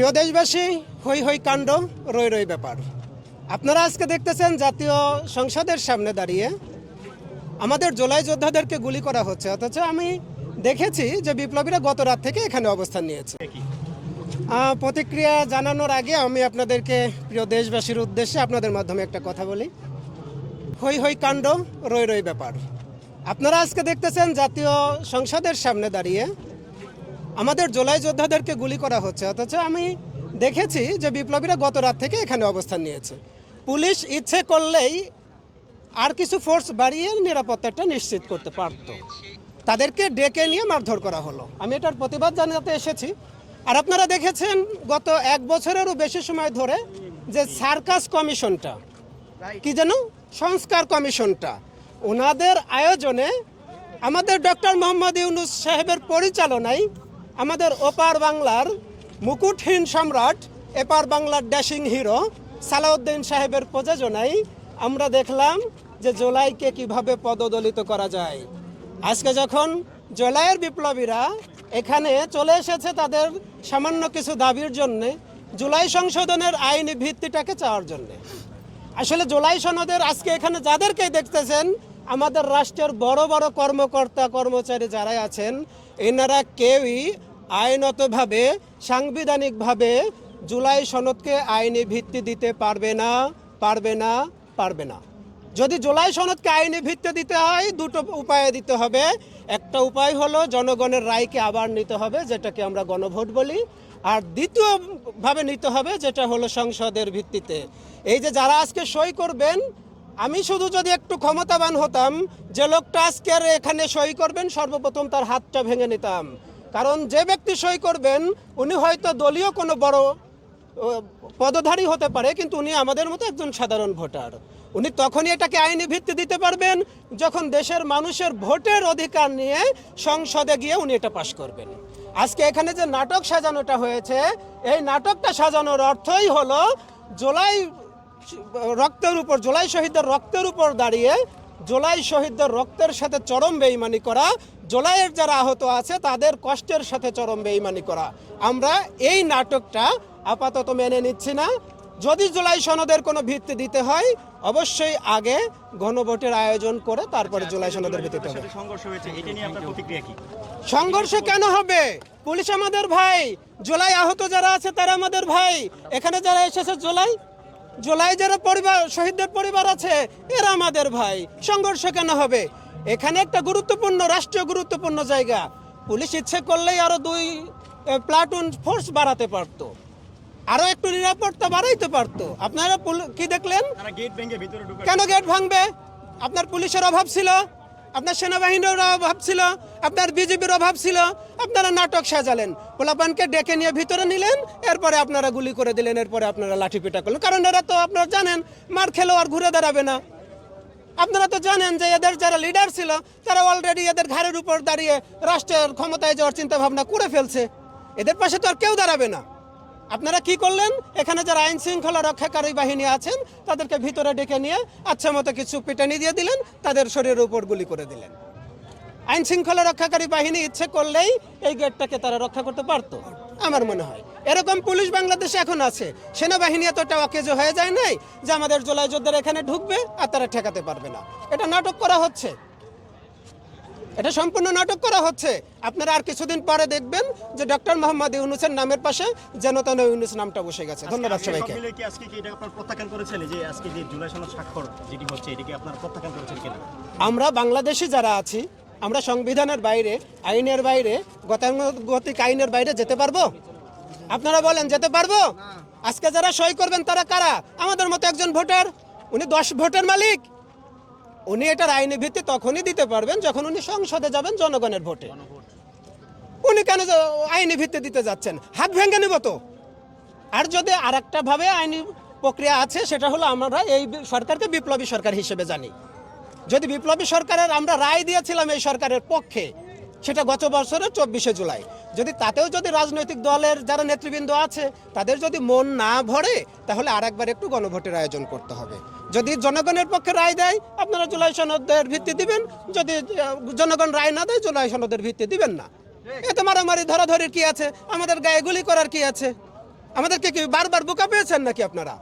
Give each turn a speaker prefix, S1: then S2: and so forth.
S1: প্রিয় দেশবাসী, হই হই কাণ্ড রই রই ব্যাপার। আপনারা আজকে দেখতেছেন জাতীয় সংসদের সামনে দাঁড়িয়ে আমাদের জোলাই যোদ্ধাদেরকে গুলি করা হচ্ছে। অথচ আমি দেখেছি যে বিপ্লবীরা গত রাত থেকে এখানে অবস্থান নিয়েছে। প্রতিক্রিয়া জানানোর আগে আমি আপনাদেরকে, প্রিয় দেশবাসীর উদ্দেশ্যে আপনাদের মাধ্যমে একটা কথা বলি। হই হই কাণ্ড রই রই ব্যাপার। আপনারা আজকে দেখতেছেন জাতীয় সংসদের সামনে দাঁড়িয়ে আমাদের জোলাই যোদ্ধাদেরকে গুলি করা হচ্ছে। অথচ আমি দেখেছি যে বিপ্লবীরা গত রাত থেকে এখানে অবস্থান নিয়েছে। পুলিশ ইচ্ছে করলেই আর কিছু ফোর্স বাড়িয়ে নিরাপত্তাটা নিশ্চিত করতে পারতো। তাদেরকে ডেকে নিয়ে মারধর করা হলো। আমি এটার প্রতিবাদ জানাতে এসেছি। আর আপনারা দেখেছেন গত এক বছরেরও বেশি সময় ধরে যে সার্কাস কমিশনটা, কি যেন? সংস্কার কমিশনটা। ওনাদের আয়োজনে আমাদের ডক্টর মোহাম্মদ ইউনুস সাহেবের পরিচালনায় আমাদের ওপার বাংলার মুকুটহীন সম্রাট, এপার বাংলার ড্যাশিং হিরো সালাউদ্দিন সাহেবের প্রযোজনায় আমরা দেখলাম যে জোলাইকে কীভাবে পদদলিত করা যায়। আজকে যখন জোলাইয়ের বিপ্লবীরা এখানে চলে এসেছে তাদের সামান্য কিছু দাবির জন্যে, জুলাই সংশোধনের আইনি ভিত্তিটাকে চাওয়ার জন্যে। আসলে জুলাই সনদের আজকে এখানে যাদেরকে দেখতেছেন, আমাদের রাষ্ট্রের বড় বড় কর্মকর্তা কর্মচারী যারা আছেন, এনারা কেউই আইনতভাবে, সাংবিধানিকভাবে জুলাই সনদকে আইনি ভিত্তি দিতে পারবে না পারবে না পারবে না। যদি জুলাই সনদকে আইনি ভিত্তি দিতে হয়, দুটো উপায়ে দিতে হবে। একটা উপায় হলো, জনগণের রায়কে আবার নিতে হবে, যেটাকে আমরা গণভোট বলি। আর দ্বিতীয়ভাবে নিতে হবে, যেটা হলো সংসদের ভিত্তিতে। এই যে যারা আজকে সই করবেন, আমি শুধু যদি একটু ক্ষমতাবান হতাম, যে লোকটা আজকের এখানে সই করবেন, সর্বপ্রথম তার হাতটা ভেঙে নিতাম। কারণ যে ব্যক্তি সই করবেন, উনি হয়তো দলীয় কোনো বড় পদধারী হতে পারে, কিন্তু উনি আমাদের মতো একজন সাধারণ ভোটার। উনি তখনই এটাকে আইনি ভিত্তি দিতে পারবেন, যখন দেশের মানুষের ভোটের অধিকার নিয়ে সংসদে গিয়ে উনি এটা পাশ করবেন। আজকে এখানে যে নাটক সাজানোটা হয়েছে, এই নাটকটা সাজানোর অর্থই হলো, জুলাই, রক্তের উপর, জুলাই শহীদদের রক্তের উপর দাঁড়িয়ে জুলাই শহীদদের রক্তের সাথে চরম বেইমানি করা জুলাইয়ের যারা আহত আছে তাদের কষ্টের সাথে চরম বেইমানি করা। আমরা এই নাটকটা আপাতত মেনে নিচ্ছি না। যদি জুলাই সনদের কোনো ভিত্তি দিতে হয় অবশ্যই আগে গণভোটের আয়োজন করে তারপরে জুলাই সনদের ভিত্তিতে হবে।
S2: সংঘর্ষ
S1: কেন হবে? পুলিশ আমাদের ভাই জুলাই আহত যারা আছে তারা আমাদের ভাই। এখানে যারা এসেছে জুলাই জুলাই যারা পরিবার শহীদদের পরিবার আছে এরা আমাদের ভাই। সংঘর্ষ কেন হবে? এখানে একটা গুরুত্বপূর্ণ রাষ্ট্রীয় গুরুত্বপূর্ণ জায়গা। পুলিশ ইচ্ছে করলেই আরও দুই প্লাটুন ফোর্স বাড়াতে পারতো। আরও একটু নিরাপত্তা বাড়াইতে পারতো। আপনারা কি দেখলেন? কেন গেট ভাঙবে? আপনার পুলিশের অভাব ছিল? আপনার সেনাবাহিনীর অভাব ছিল, আপনার বিজেপির অভাব ছিল, আপনারা নাটক সাজালেন। পোলাপানকে ডেকে নিয়ে ভিতরে নিলেন, এরপরে আপনারা গুলি করে দিলেন, এরপরে আপনারা লাঠি পিটা করলেন। কারণ এরা তো আপনারা জানেন, মার খেলেও আর ঘুরে দাঁড়াবে না। আপনারা তো জানেন যে এদের যারা লিডার ছিল, তারা অলরেডি এদের ঘাড়ের উপর দাঁড়িয়ে রাষ্ট্রের ক্ষমতায় যাওয়ার চিন্তা ভাবনা করে ফেলছে। এদের পাশে তো আর কেউ দাঁড়াবে না। আপনারা কি করলেন? এখানে যারা আইন শৃঙ্খলা রক্ষাকারী বাহিনী আছেন, তাদেরকে ভিতরে ডেকে নিয়ে আচ্ছা মতো কিছু পিটানি দিয়ে দিলেন, তাদের শরীরের উপর গুলি করে দিলেন। আইন শৃঙ্খলা রক্ষাকারী বাহিনী ইচ্ছে করলেই এই গেটটাকে তারা রক্ষা করতে পারতো, আমার মনে হয়। এরকম পুলিশ বাংলাদেশে এখন আছে। সেনাবাহিনী এতটা অকেজো হয়ে যায় নাই যে আমাদের জোলাই যোদ্ধারা এখানে ঢুকবে আর তারা ঠেকাতে পারবে না। এটা নাটক করা হচ্ছে। এটা সম্পূর্ণ নাটক করা হচ্ছে। আপনারা আর কিছুদিন পরে দেখবেন যে ডক্টর মোহাম্মদ ইউনুসের নামের পাশে যেন তেন ইউনুস নামটা বসে গেছে। ধন্যবাদ সবাইকে
S2: সব মিলে কি আজকে কি এটা আপনার প্রত্যাখ্যান করেছেন? যে আজকে যে জুলাই সনদ স্বাক্ষর যেটি হচ্ছে এটাকে আপনার প্রত্যাখ্যান করেছেন কিনা?
S1: আমরা বাংলাদেশি যারা আছি আমরা সংবিধানের বাইরে আইনের বাইরে গতানুগতিক আইনের বাইরে যেতে পারব? আপনারা বলেন যেতে পারব? আজকে যারা সই করবেন তারা কারা? আমাদের মতো একজন ভোটার। উনি দশ ভোটের মালিক। উনি এটার আইনি ভিত্তি তখনই দিতে পারবেন যখন উনি সংসদে যাবেন জনগণের ভোটে। উনি কেন আইনি ভিত্তি দিতে যাচ্ছেন? হাত ভেঙে নেব তো। আর যদি আর ভাবে আইনি প্রক্রিয়া আছে, সেটা হলো আমরা এই সরকারকে বিপ্লবী সরকার হিসেবে জানি। যদি বিপ্লবী সরকারের আমরা রায় দিয়েছিলাম এই সরকারের পক্ষে সেটা গত বছরের চব্বিশে জুলাই। যদি তাতেও যদি রাজনৈতিক দলের যারা নেতৃবৃন্দ আছে, তাদের যদি মন না ভরে, তাহলে আর একবার একটু গণভোটের আয়োজন করতে হবে। যদি জনগণের পক্ষে রায় দেয়, আপনারা জুলাই সনদের ভিত্তি দিবেন। যদি জনগণ রায় না দেয়, জুলাই সনদের ভিত্তি দিবেন না। এতে মারামারি, ধরাধরির কি আছে? আমাদের গায়ে গুলি করার কি আছে? আমাদেরকে কি বারবার বোকা পেয়েছেন নাকি আপনারা?